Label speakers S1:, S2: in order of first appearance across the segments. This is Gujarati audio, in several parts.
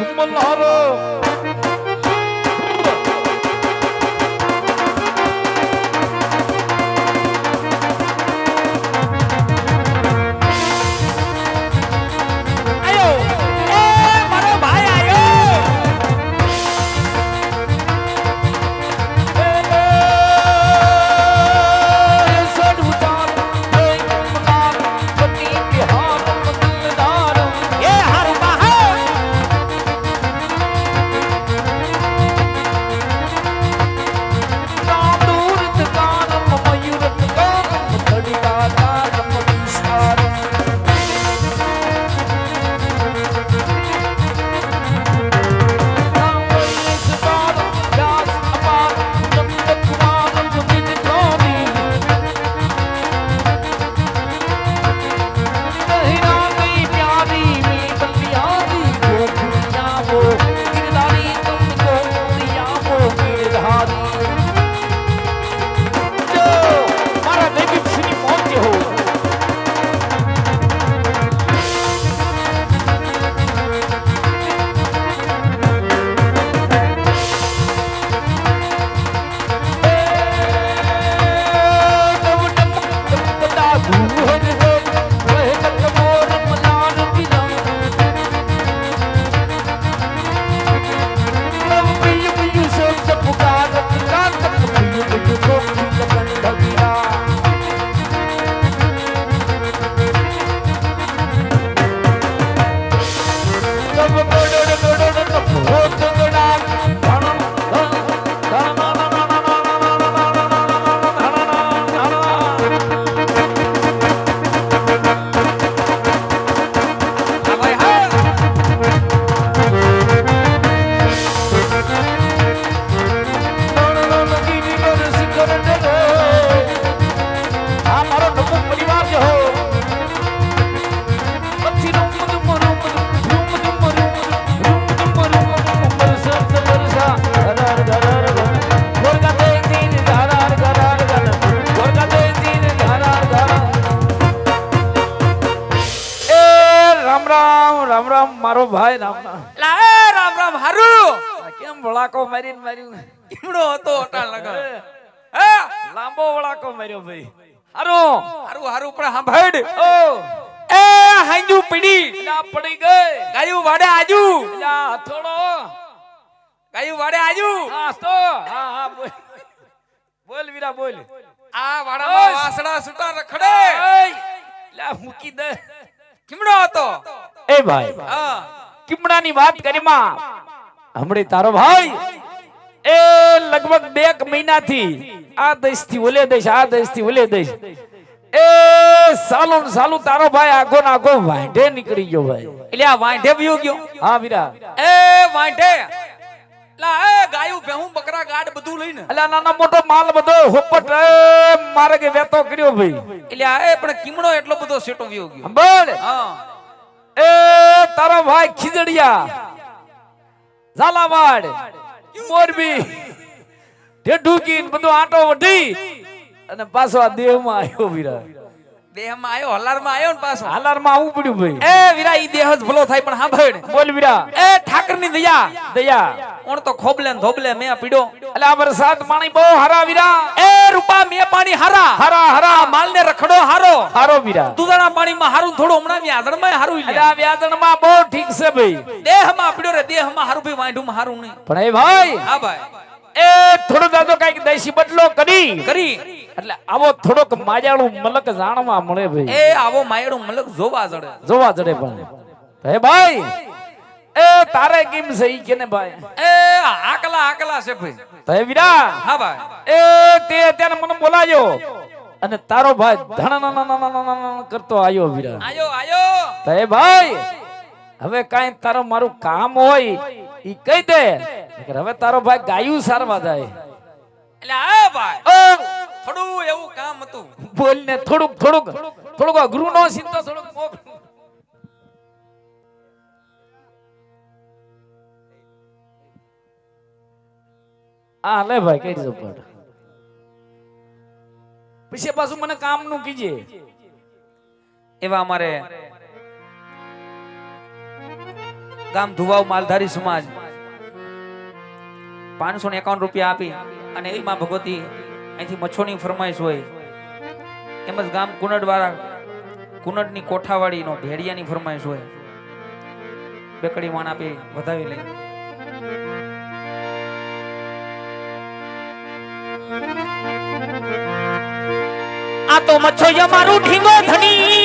S1: 我们来了。રામ રામ
S2: લા એ રામ રામ હારું.
S1: કેમ વળાકો મારીને માર્યું?
S2: કેમડો હતો અટાણ લગા હે?
S1: લાંબો વળાકો માર્યો ભાઈ. હારું.
S2: હારું હારું પણ સાંભળ
S1: ઓ.
S2: એ હાંજુ પડી.
S1: ના પડી ગઈ.
S2: ગાયું વાડે આજુ.
S1: જા થોડો
S2: ગાયું વાડે આજુ.
S1: હા તો. હા હા બોલ. બોલ વીરા બોલ.
S2: આ વાડામાં. વાસડા સુટા રખડે.
S1: લા મૂકી દે.
S2: કેમડો હતો.
S1: એ ભાઈ.
S2: હા.
S1: કિમડાની વાત કરી માં હમણે તારો ભાઈ એ લગભગ બે મહિનાથી આ દેશથી ઓલે દેશ આ દેશથી ઓલે દેશ. એ સાલું ને સાલું તારો ભાઈ આગો ને આગો વાંઢે નીકળી ગયો ભાઈ.
S2: એટલે આ વાંઢે વયો ગયો?
S1: હા વીરા.
S2: એ વાંઢે? લા એ ગાયું ભેહું બકરા ગાડ બધું લઈને.
S1: એટલે નાના મોટો માલ બધો હોપટ એ મારે કે વેતો કર્યો ભાઈ.
S2: એટલે એ પણ કિમણો એટલો બધો સેટો વયો ગયો.
S1: બોલ
S2: હા.
S1: એ તારો ભાઈ ખીજડિયા, ઝાલાવાડ, મોરબી ઢેઢુકીન બધો આટો વઢી અને પાછો આ દેહમાં આવ્યો વીરા
S2: દેહમાં આયો હલારમાં આયો ને પાછો.
S1: હાલારમાં આવવું પડ્યું ભાઈ.
S2: એ વીરા ઈ દેહ જ ભલો થાય પણ સાંભળ
S1: બોલ વીરા
S2: એ ઠાકરની દયા.
S1: દયા.
S2: ઓણ તો ખોબલે ને ધોબલે મેં પીડ્યો
S1: એટલે આ વરસાદ પાણી બહુ હારા વીરા
S2: એ રૂપા મેં પાણી હારા.
S1: હારા હારા.
S2: આ માલને રખડો હારો.
S1: હારો વીરા
S2: દૂધણા પાણીમાં હારું થોડું હમણાં વ્યાજણમાં હારું
S1: એટલે આ વ્યાજણમાં બહુ ઠીક છે ભાઈ.
S2: રે હારું હારું નહીં.
S1: પણ એ ભાઈ
S2: હા ભાઈ.
S1: એ થોડો દાદો કંઈક દેશી બદલો કરી.
S2: કરી.
S1: એટલે આવો થોડોક માયાળું મલક જાણવા મળે ભાઈ.
S2: એ આવો માયાળું મલક જોવા જડે.
S1: જોવા જડે પણ. હે ભાઈ એ તારે કેમ છે ઈ કેને ભાઈ?
S2: એ આકલા આકલા છે ભાઈ.
S1: તો વિરા વીરા
S2: હા ભાઈ.
S1: એ તે અત્યારે મને બોલાયો. અને તારો ભાઈ ધણ કરતો આયો વિરા.
S2: આયો આયો.
S1: તો ભાઈ હવે કાંઈ તારો મારું કામ હોય ઈ કહી દે. હવે તારો ભાઈ ગાયું સારવા જાય.
S2: એટલે આ ભાઈ. થોડું એવું કામ હતું.
S1: બોલ ને થોડુંક થોડુંક થોડુંક અઘરું નો સીધો થોડુંક હા લે ભાઈ કઈ દીધો પટ પછી પાછું મને કામનું કીજે.
S2: એવા અમારે
S3: ગામ ધુવાવ માલધારી સમાજ. પાંચસો ને એકાવન રૂપિયા આપી અને એવી માં ભગવતી અહીંથી મચ્છોની ફરમાઈશ હોય. એમ જ ગામ કુનડવાળા, કુનડની કોઠાવાડીનો ભેડિયાની ફરમાઈશ હોય. બેકડી માણ આપી વધાવી લઈ.
S2: આ તો મચ્છો મારું ઢીંગો ધણી.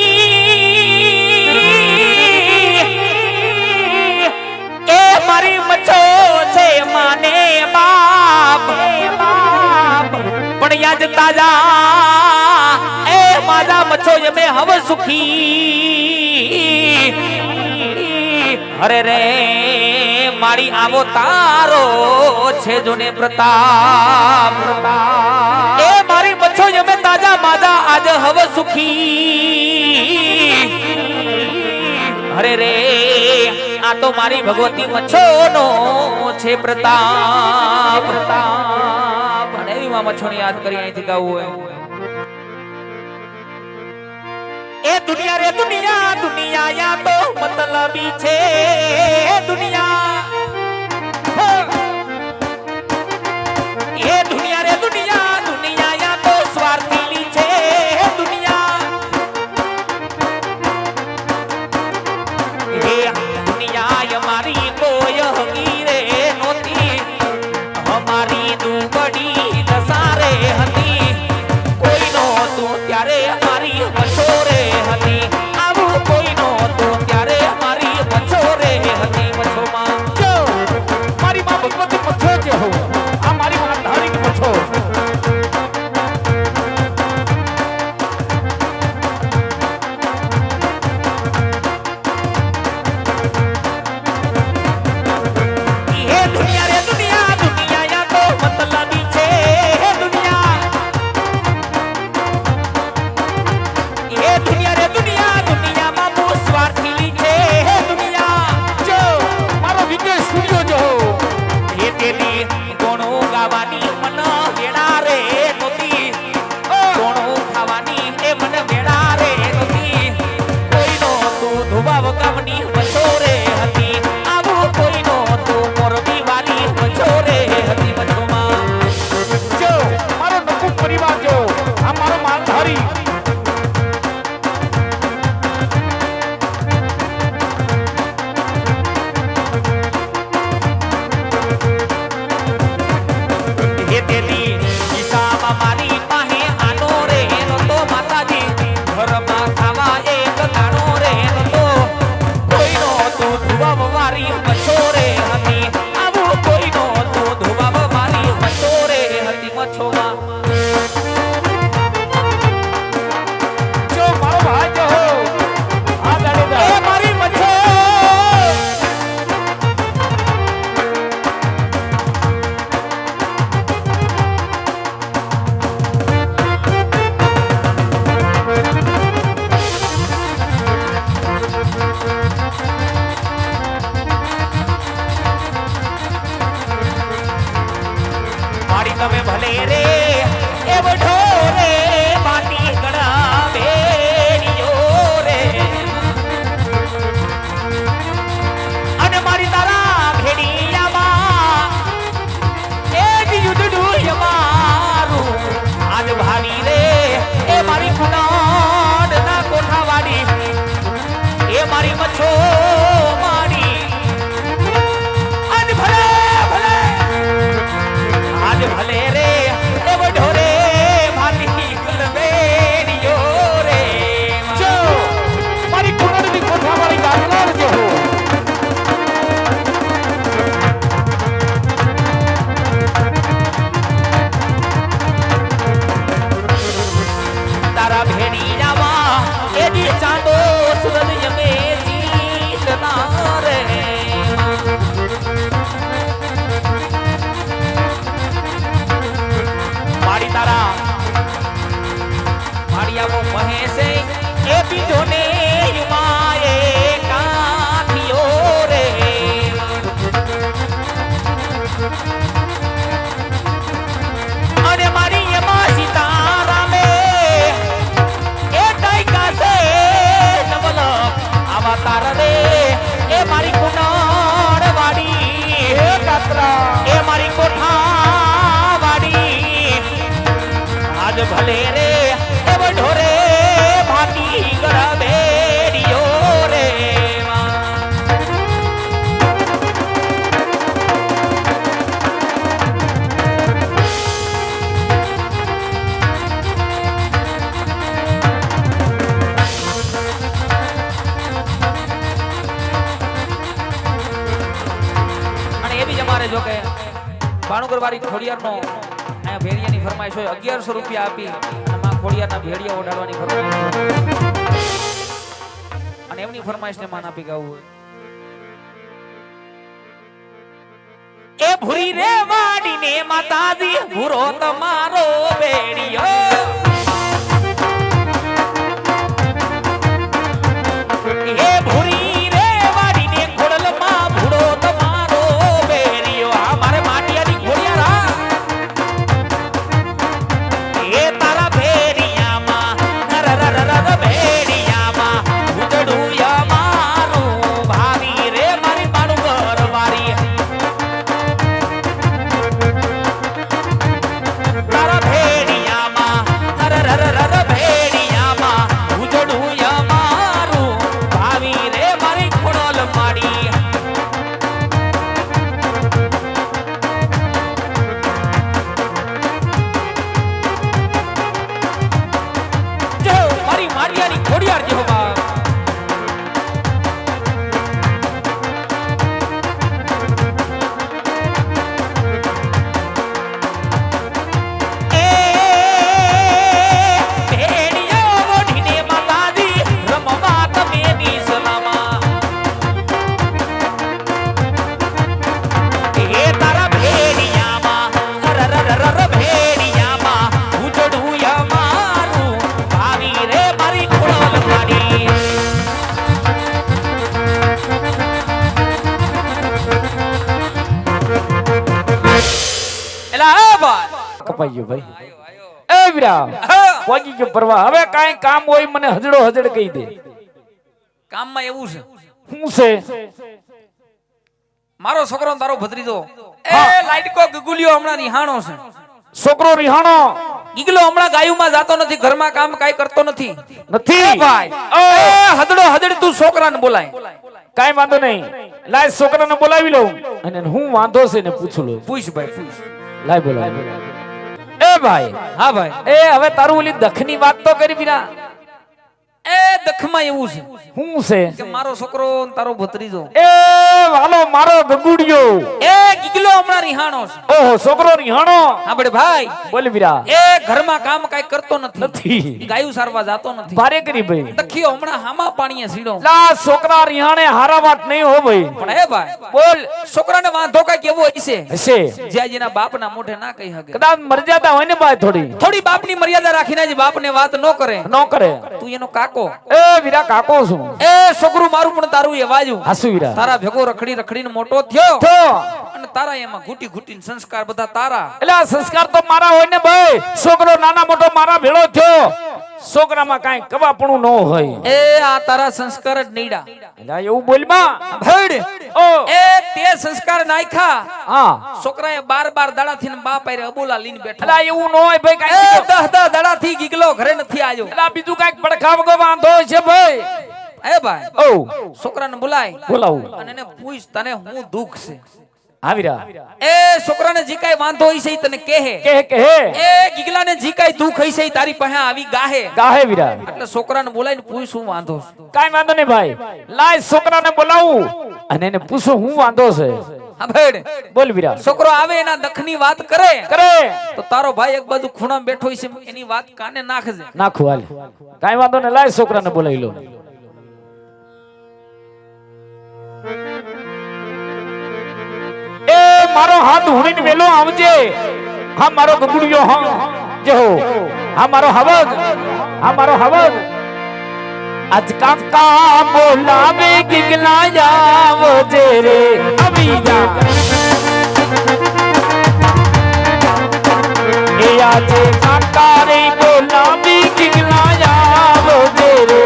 S2: છો છે માને બાપ. પણ યાદ તાજા, એ મારા મચ્છો એ મેં હવે સુખી. અરે રે, મારી આવો તારો છે જોને પ્રતાપ. એ મારી મચ્છો એ મેં તાજા માજા આજ હવે સુખી. હરે રે, આ તો મારી ભગવતી મચ્છોનો છે પ્રતાપ. પ્રતાપ
S3: અને એવી માં યાદ કરી અહીંથી ગાવું હોય.
S2: એ દુનિયા રે દુનિયા દુનિયા યા તો મતલબી છે. દુનિયા બાણુગર વાળી ખોડિયારનો અહીંયા ભેડિયાની ફરમાઈશ હોય, અગિયારસો રૂપિયા આપી અને માં ખોડિયારના ભેડિયા ઓઢાડવાની ફરમાઈશ. અને એમની ફરમાઈશને માન આપી ગાવું હોય. એ ભૂરી રે વાડીને માતાજી, ભૂરો તમારો બેડિયો.
S1: કપાઈ ગયો ભાઈ એ વિરામ પહોંચી ગયો પરવા હવે કાંઈ કામ હોય મને હજડો હજડ કહી દે.
S2: કામમાં એવું છે.
S1: શું છે?
S2: મારો છોકરો ને તારો ભત્રીજો. એ. લાઈટકો ગગુલિયો હમણાં નિહાણો છે.
S1: છોકરો રિહાણો
S2: ગીગલો હમણાં ગાયુમાં જાતો નથી ઘરમાં કામ કાઈ કરતો નથી.
S1: નથી?
S2: ભાઈ એ હદડો હદડ તું છોકરાને બોલાય.
S1: કાંઈ વાંધો નહીં. લાય છોકરાને બોલાવી લઉં. અને હું વાંધો છે ને પૂછું લઉં.
S2: પૂછ ભાઈ પૂછ.
S1: લાય બોલાવ ભાઈ.
S2: હા ભાઈ.
S1: એ હવે તારું ઓલી દખની વાત તો કરી બીના
S2: દખમાં એવું છે.
S1: હું છે?
S2: કે મારો છોકરો તારો ભત્રીજો.
S1: એ વાલો મારો ગગુડિયો
S2: એ ગીગલો હમણાં રિહાણો છે.
S1: ઓહો છોકરો રિહાણો?
S2: સાંભળે ભાઈ.
S1: બોલ વીરા.
S2: એ ઘરમાં કામ કાઈ કરતો નથી. ગાયું સારવા જાતો નથી.
S1: ભારે કરી ભાઈ.
S2: દખીઓ હમણાં હામા પાણીએ સીડો
S1: લા છોકરા રિહાણે હારા વાત નહીં હો ભાઈ.
S2: પણ હે ભાઈ બોલ છોકરાને વાંધો કાઈ કેવો હશે?
S1: હશે.
S2: જ્યાં જેના બાપના મોઢે ના કહી હકે
S1: કદાચ મર્યાદા હોય ને ભાઈ થોડી.
S2: થોડી બાપની મર્યાદા રાખીને જ બાપને વાત ન કરે.
S1: ન કરે.
S2: તું એનો કાકો.
S1: એ વીરા કાકો છું.
S2: એ છોકરું મારું પણ તારું એ વાજુ.
S1: હાસુ વીરા.
S2: તારા ભેગો રખડી રખડીને મોટો થયો. અને તારા એમાં ઘૂટી ઘૂટીને સંસ્કાર બધા તારા.
S1: એટલે સંસ્કાર તો મારા હોય ને ભાઈ. છોકરો નાના મોટો મારા ભેળો થયો. છોકરામાં કાંઈ કવાપણું ન હોય.
S2: એ આ તારા સંસ્કાર જ નીડા.
S1: એટલે એવું બોલમાં?
S2: ભડ.
S1: ઓ.
S2: એ તે સંસ્કાર નાખ્યા
S1: હા.
S2: છોકરાએ બાર બાર દાડાથી થી બાપ આરે અબોલા લઈને બેઠા.
S1: એટલે એવું ન હોય ભાઈ
S2: એ
S1: કાંઈ
S2: દહ દહ દાડાથી ગીગલો ઘરે નથી આવ્યો
S1: એટલે બીજું કાંઈક પડખા વગર વાંધો છે ભાઈ?
S2: એ ભાઈ
S1: ઓ.
S2: છોકરાને બોલાય
S1: બોલાવું.
S2: અને એને પૂછ તને હું દુઃખ છે. એ છોકરાને જે કાંઈ વાંધો હોય છે તને કહે.
S1: કે કે
S2: એ ગીગલાને જે કાંઈ દુઃખ હોય છે તારી પાસે આવી ગાહે.
S1: ગાહે વીરા.
S2: એટલે છોકરાને બોલાવીને પૂછ શું વાંધો છે.
S1: વાંધો નહીં ભાઈ. લાય છોકરાને બોલાવું અને એને પૂછો હું વાંધો છે.
S2: હા
S1: બોલ વીરા.
S2: છોકરો આવે એના દખની વાત કરે.
S1: કરે.
S2: તો તારો ભાઈ એક બાજુ ખૂણામાં બેઠો છે એની વાત કાને નાખજે?
S1: નાખું હાલ. કાંઈ વાંધો નહીં લાય છોકરાને બોલાવી લો. મારો હાથ હુણીને વેલો આવજે. હા, મારો ગગુડિયો, હા. જે હો. મારો હવગ હા, મારો હવગ આજ કાકા બોલાવે, ગિગલા આવજે રે. આવી જા. એ આજે કાકા રે બોલાવે, ગિગલા આવજે રે.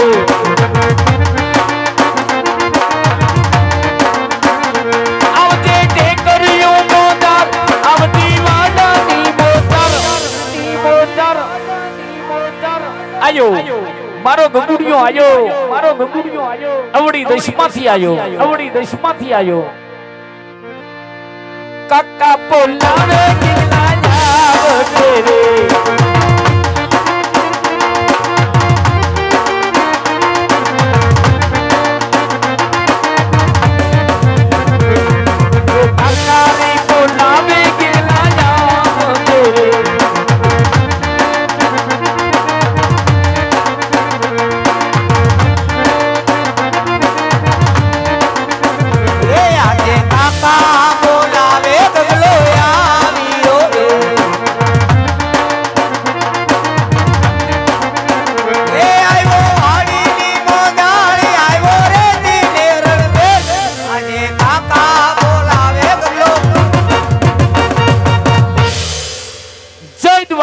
S1: આયો. મારો ગગુડિયો આયો. મારો ગગુડિયો આયો. અવડી દેશમાંથી આયો. અવડી દેશમાંથી આયો. કાકા બોલાવે કિલ્લા જાવ
S4: રે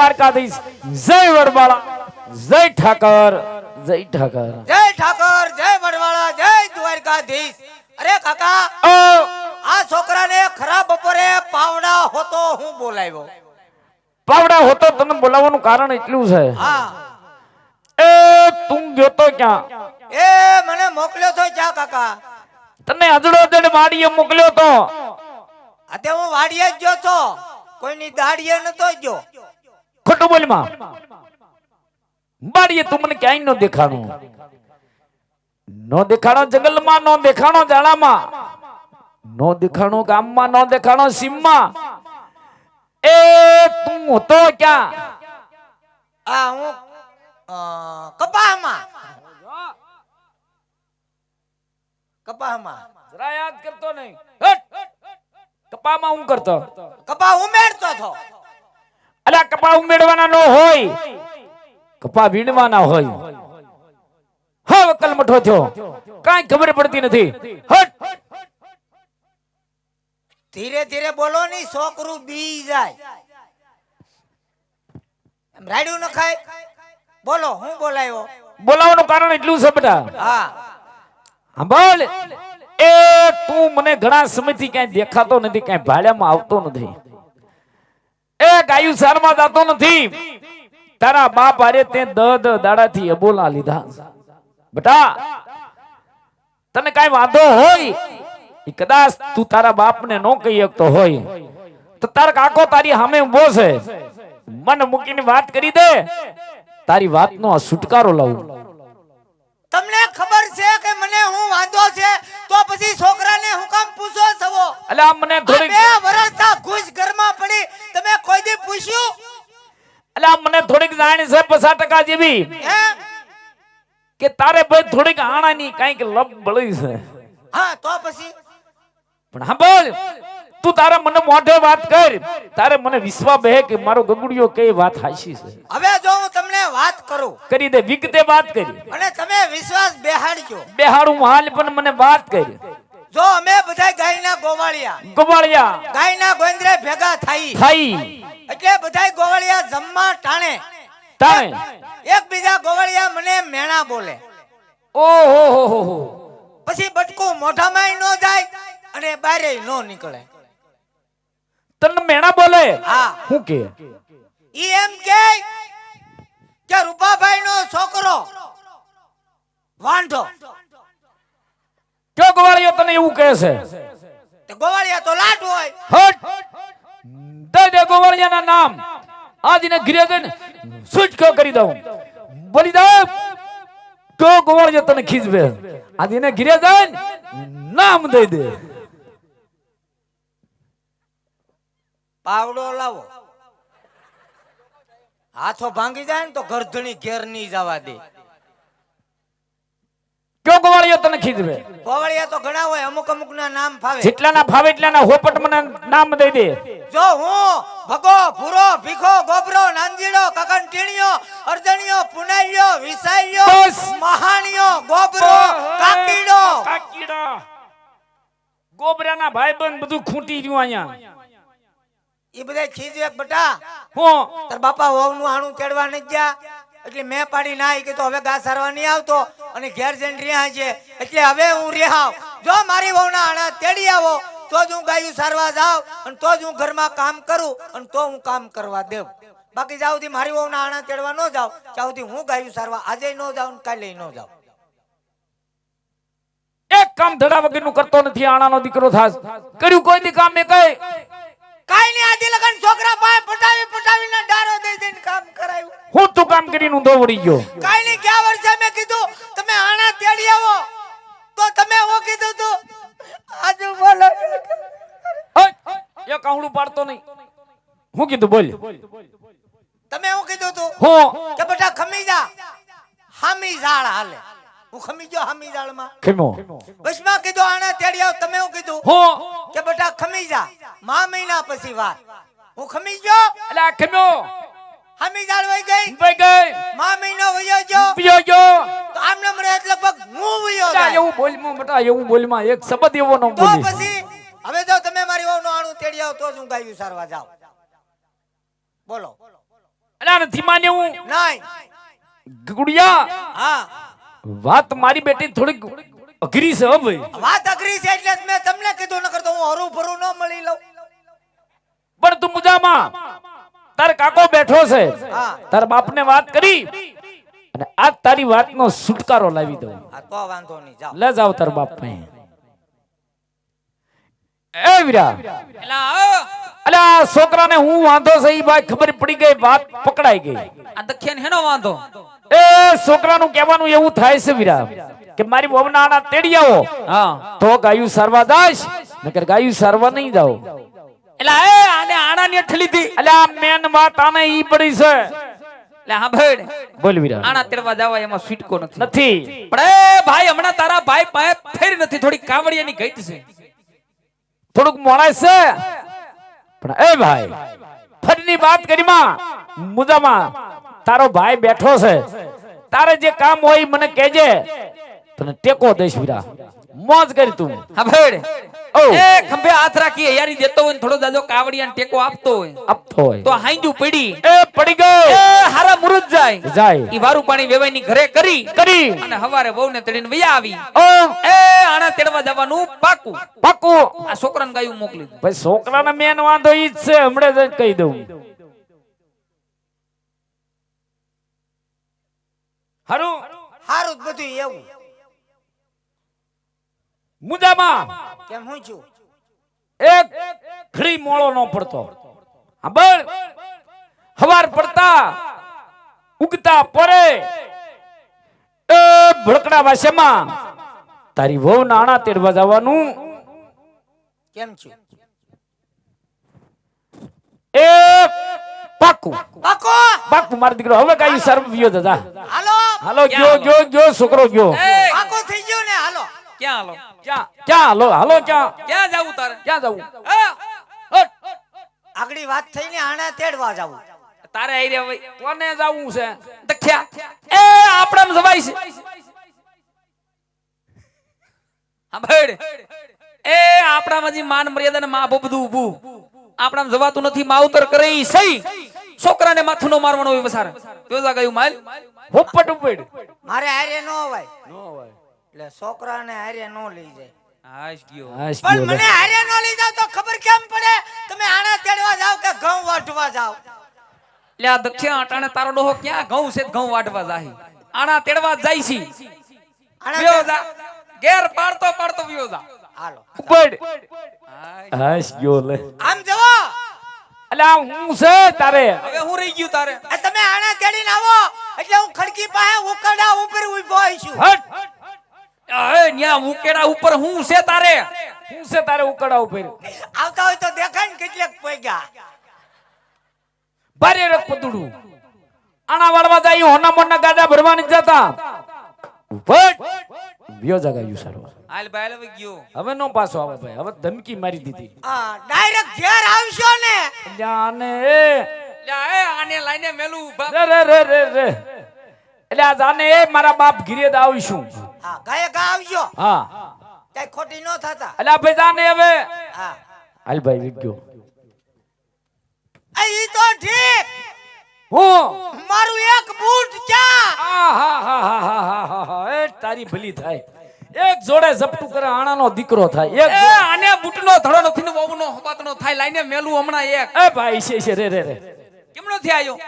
S1: દ્વારકાધીશ. જય વડવાળા. જય ઠાકર. જય ઠાકર.
S4: જય ઠાકર જય વડવાળા જય દ્વારકાધીશ. અરે કાકા આ છોકરાને ખરાબ બપોરે પાવડા હોતો હું બોલાવ્યો?
S1: પાવડા હોતો તને બોલાવવાનું કારણ એટલું છે.
S4: હા.
S1: એ તું ગયો તો ક્યાં?
S4: એ મને મોકલ્યો તો ક્યાં કાકા?
S1: તને અજડો દડ વાડીએ મોકલ્યો તો.
S4: અત્યારે હું વાડીએ જ ગયો તો. કોઈની દાડીએ નતો ગયો.
S1: ખોટું બોલમાં? વાડીએ તું મને ક્યાંય નો દેખાણું. નો દેખાણો જંગલમાં નો દેખાણો જાળામાં નો દેખાણો ગામમાં નો દેખાણો સીમમાં. એ તું હતો ક્યાં?
S4: આ હું કપાહમાં. કપાહમાં.
S1: જરા યાદ કરતો નહીં. કપાહમાં હું કરતો?
S4: કપા ઉમેરતો હતો.
S1: અલ્યા કપા ઉમેરવાના ન હોય. કપા વીણવાના હોય. હવે કલમઠો થયો. કાંઈ ખબર પડતી નથી. હટ.
S4: ધીરે ધીરે બોલો ની છોકરું બી જાય. એમ રાડ્યું ન ખાય? બોલો હું બોલાયો?
S1: બોલાવવાનું કારણ એટલું છે બેટા
S4: હા.
S1: સાંભળ એ તું મને ઘણા સમયથી ક્યાંય દેખાતો નથી ક્યાંય ભાડ્યામાં આવતો નથી. ગાયું સારમાં જાતો નથી. તારા બાપ હારે તે દ દ દાડાથી અબોલા લીધા. બટા, તને કઈ વાંધો હોય? કદાચ તું તારા બાપને નો કહી શકતો હોય. તો તાર કાકો તારી સામે ઊભો છે. મન મૂકીને વાત કરી દે. તારી વાતનો છુટકારો
S4: લઉં. ખબર છે કે મને હું વાંધો છે? તો પછી છોકરાને હું કામ પૂછો સવો
S1: એટલે આ મને થોડી
S4: બે વર્ષથી ઘૂસ ઘરમાં પડી. તમે કોઈ દી પૂછ્યું?
S1: એટલે આ મને થોડીક જાણ છે પચાસ ટકા જેવી.
S4: હે?
S1: કે તારે ભાઈ થોડીક આણાની કાંઈક લપ બળી છે.
S4: હા તો પછી?
S1: પણ સાંભળ તું તારે મને મોઢે વાત કર. તારે મને વિશ્વા બે કે મારો ગગુડિયો કઈ વાત હાશી છે.
S4: હવે જો હું તમને વાત કરું.
S1: કરી દે વિગતે વાત કરી.
S4: અને તમે વિશ્વાસ બેહાડજો.
S1: બેહાડું હાલ પણ મને વાત કરી.
S4: જો અમે બધા ગાયના ગોવાળિયા.
S1: ગોવાળિયા.
S4: ગાયના ગોંદરે ભેગા થઈ.
S1: થઈ.
S4: એટલે બધા ગોવાળિયા જમવા ટાણે.
S1: તાણે
S4: એકબીજા ગોવાળિયા મને મેણા બોલે.
S1: ઓહો હો હો હો.
S4: પછી બટકું મોઢામાં ન જાય અને બારે ન નીકળે.
S1: તને મેણા બોલે?
S4: હું.
S1: કે?
S4: ઈ એમ કે કે રૂપાભાઈ નો છોકરો વાંઢો.
S1: કયો ગોવાળિયો તને એવું કહે છે?
S4: તો ગોવાળિયા તો લાટ હોય.
S1: હટ! દે દે ગોવાળિયાના નામ. આજને ઘરે જઈને સૂચ કયો કરી દઉં. બોલી દે કયો ગોવાળિયો તને ખીજવે? આજને ઘરે જઈને નામ દઈ દે.
S4: પાવડો લાવો. હાથો ભાંગી જાય ને તો ગરધણી ઘેર નહીં જવા દે.
S1: કયો ગોવાળિયો તને ખીજવે?
S4: ગોવાળિયા તો ઘણા હોય અમુક અમુક ના નામ ફાવે.
S1: જેટલા ના ફાવે એટલા ના હોપટ મને નામ દઈ દે.
S4: જો હું ભગો ભૂરો ભીખો ગોબરો નાંદીડો કકન ટીણીયો અર્જણીયો પુનાઈયો વિસાઈયો. મહાણીયો ગોબરો કાકીડો.
S1: કાકીડો. ગોબરાના ભાઈબંધ બધું ખૂટી રહ્યું અહીંયા.
S4: ઈ બધા ખીજવે બટા
S1: હું.
S4: તાર બાપા વહુ આણું ચડવા નહીં ગયા. એટલે મેં પાડી ના કે તો હવે ઘા સારવા નહીં આવતો. અને ઘેર જઈને રહ્યા છે. એટલે હવે હું રેહાવ જો મારી વહુના આણા તેડી આવો તો જ હું ગાયું સારવા જાઉં અને તો જ હું ઘરમાં કામ કરું અને તો હું કામ કરવા દેવ. બાકી જાવ મારી વહુના આણા તેડવા ન જાવ ત્યાં સુધી હું ગાયું સારવા આજે ન જાઉં ને કાલે ન જાઉં.
S1: કામ ધડા વગરનું કરતો નથી આણાનો દીકરો થાસ કર્યું કોઈ દી કામ મેં કઈ?
S4: કાઈ નહીં આધી લગન છોકરા પાસે પટાવી પટાવીને ડારો દઈ દઈને કામ કરાયું.
S1: હું તું કામ કરીને ઊંધો વળી ગયો?
S4: કાઈ નહીં ગયા વર્ષે મેં કીધું તમે આણા તેડી આવો. તો તમે હું કીધું તું આજુ બોલો!
S1: એ કાવડું પાડતો નહીં. હું કીધું બોલ.
S4: તમે હું કીધું તું
S1: હું?
S4: કે બેટા ખમી જા. હામી ઝાડ હાલે. હું ખમી ગયો હામી ઝાડમાં
S1: ખેમો.
S4: વચમાં કીધું આણા તેડી આવો. તમે હું કીધું?
S1: હું.
S4: કે બેટા ખમી જા. મા મહિના પછી વાત. હું ખમી ગયો?
S1: એટલે આ
S4: હામી ઝાડ વઈ ગઈ?
S1: ભાઈ ગઈ.
S4: મા મહિનો વયો ગયો?
S1: પીયો ગયો.
S4: તો આમ નમ એટલે લગભગ હું વયો જાય
S1: એવું બોલમાં બટા એવું બોલમાં એક શબ્દ એવો ન
S4: તો પછી હવે જો તમે મારી વહુનું આણું તેડી આવ તો જ હું ગાયું સારવા જાવ બોલો.
S1: અલા નથી માન્યું
S4: નહીં
S1: ગુડિયા
S4: હા.
S1: વાત મારી બેટી થોડીક અઘરી છે ભાઈ.
S4: વાત અઘરી છે એટલે મેં તમને કીધું ન તો હું હરું ભરું ન મળી લઉં.
S1: પણ તું મુજામાં તાર કાકો બેઠો છે.
S4: હા.
S1: તાર બાપને વાત કરી અને આજ તારી વાતનો છુટકારો લાવી દઉં.
S4: તો વાંધો નહીં
S1: લે જાવ તાર બાપ પાસે એ વીરા. અલે છોકરાને હું વાંધો છે ઈ ભાઈ ખબર પડી ગઈ વાત પકડાઈ ગઈ.
S2: આ દખ્યાને હેનો વાંધો?
S1: એ છોકરાનું કહેવાનું એવું થાય છે વીરા કે મારી તેડી આવો
S2: હા.
S1: તો ગાયું સારવા દાશ નકર ગાયું સારવા નહીં જાવ
S2: એલા એ આને આણા ની અઠ દી
S1: અલા આ મેન વાત આને ઈ પડી છે.
S2: એટલે હા ભાઈ
S1: બોલ વીરા.
S2: આણા તેડવા જવા એમાં સ્વીટકો નથી.
S1: નથી.
S2: પણ એ ભાઈ હમણાં તારા ભાઈ પાસે ફેરી નથી થોડી કાવડિયાની ગઈટ છે.
S1: થોડુંક મોણાય છે. પણ એ ભાઈ ફરીની વાત કરી માં મુદામાં તારો ભાઈ બેઠો છે. તારે જે કામ હોય મને કહેજે. તને ટેકો દઈશ વીરા. મોજ કરી તું.
S2: હા ભેડ. એ ખંભે હાથ રાખી યારી દેતો હોય થોડો દાદો કાવડિયાને ટેકો આપતો હોય.
S1: આપતો હોય.
S2: તો હાંજુ પડી.
S1: એ પડી ગયો.
S2: એ હારા મુરુત જાય.
S1: જાય.
S2: ઈ વારું પાણી વેવાઈની ઘરે કરી.
S1: કરી.
S2: અને હવારે વહુને તડીને વયા આવી.
S1: ઓ
S2: એ આણા જવાનું પાકું.
S1: પાકું.
S2: આ છોકરાને ગાયું મોકલી દીધું.
S1: ભાઈ છોકરાને મેન વાંધો ઈ જ છે હમણે જ કહી દઉં. હારું?
S4: હારું બધું એવું.
S1: મુજામાં.
S4: કેમ હું છું?
S1: એક ઘડી મોળો નો પડતો. બળ. હવાર પડતા ઉગતા પરે. એ ભડકડા ભાષામાં તારી વહુ નાણા તેડવા જવાનું.
S4: કેમ છે?
S1: એ પાકુ.
S4: પાકુ?
S1: પાકુ મારો દીકરો. હવે કાઈ સર્વ વિયો દાદા
S4: હાલો?
S1: હાલો ગયો ગયો ગયો છોકરો ગયો.
S4: પાકુ થઈ ગયો ને હાલો.
S2: ક્યાં હાલો?
S1: ક્યાં ક્યાં હાલો? હાલો ક્યાં?
S2: ક્યાં જાવું તારે?
S1: ક્યાં જવું?
S4: આગળી વાત થઈ ને આણા તેડવા જાવું.
S2: તારે આઈ રહ્યા ભાઈ
S1: કોને જવું છે?
S2: દખ્યા એ આપણામાં જવાય છે. ભેડ એ આપણામાં જે માન મર્યાદા ને માં બધું ઊભું. આપણા જવાતું નથી માવતર કરે ઈ સહી. છોકરાને માથું નો મારવાનો વ્યવસાર વસારે જોજા ગયું માલ.
S1: હોપટ ઉપડ.
S4: મારે હારે નો એટલે છોકરાને હારે નો લઈ જાય.
S2: હાશ ગયો.
S4: પણ મને હારે નો લઈ જાવ તો ખબર કેમ પડે? તમે આણા તેડવા જાવ કે ઘઉં વાટવા જાવ?
S2: એટલે આ દક્ષિણ અટાણે તારો ડોહો ક્યાં ઘઉં છે ઘઉં વાટવા જાય આણા તેડવા જાય છે.
S4: આણે
S2: ઘેર પાડતો પાડતો વ્યો જા.
S4: હાલો.
S1: ઉપડ.
S2: હાશ.
S1: ગયો લે.
S4: આમ જવો.
S1: અલા હું છે તારે?
S2: હવે હું રહી ગયું તારે?
S4: આ તમે આણે તેડીને આવો. એટલે હું ખડકી પાસે ઉકડા ઉપર ઊભો છું.
S1: હટ.
S2: એ ન્યા ઉકેડા ઉપર હું છે તારે?
S1: હું છે તારે ઉકડા ઉપર?
S4: આવતા હોય તો દેખાય ને કેટલેક પૈગા.
S1: ભારે રક પતડું આણા વાળવા જાય હોના મોના ગાડા ભરવાની જતા. ઉપડ. વ્યો જગાયું સારું.
S2: હાલ હવે ગયો.
S1: હવે નો પાછો આવે ભાઈ હવે ધમકી મારી દીધી.
S4: હા ડાયરેક્ટ ઘેર આવશો ને.
S1: જાને એ.
S2: લ્યા એ આને લઈને મેલું
S1: રે રે રે રે રે. એટલે આ જાને એ મારા બાપ ઘીરે જ આવીશું.
S4: હા ગાય ગા આવજો.
S1: હા.
S4: કઈ ખોટી નો થતા.
S1: એટલે ભાઈ જાને હવે.
S4: હા.
S1: હાલ ભાઈ વિગ્યો
S4: આ ઈ તો ઠીક.
S1: હું?
S4: મારું એક બૂટ ક્યાં
S1: આ હા હા હા હા હા હા હા એ તારી ભલી થાય. એક જોડે ઝપટું કરે આણાનો દીકરો થાય. એક
S2: આને બુટનો ધડો નથી ને વહુનો હબાતનો થાય લાઈને મેલું હમણાં એક.
S1: એ ભાઈ છે છે રે રે રે.
S2: કેમનો થી આયો?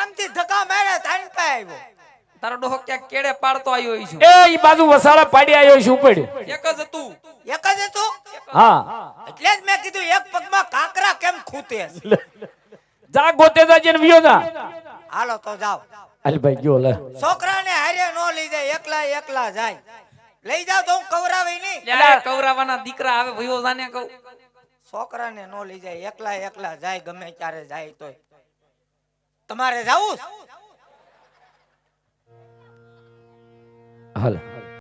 S4: આમથી ધક્કા મારે ધાન પે આવ્યો.
S2: તારો ડોહો ક્યાંક કેડે પાડતો આવ્યો છું.
S1: એ ઈ બાજુ વસાડા પાડી આવ્યો છે ઉપડ.
S2: એક જ હતું.
S4: એક જ હતું?
S1: હા.
S4: એટલે જ મેં કીધું એક પગમાં કાંકરા કેમ ખૂતે?
S1: જા ગોતે જાજે ને વિયો જા.
S4: હાલો તો જાઓ.
S1: અલી ભાઈ ગયો લે.
S4: છોકરાને હારે નો લઈ જાય એકલા એકલા જાય. લઈ જાવ તો હું કવરાવી નહીં.
S2: કવરાવાના દીકરા આવે ભયો જાને કહું.
S4: છોકરાને નો લઈ જાય એકલા એકલા જાય ગમે ત્યારે જાય તોય. તમારે જાવું?
S1: હાલ.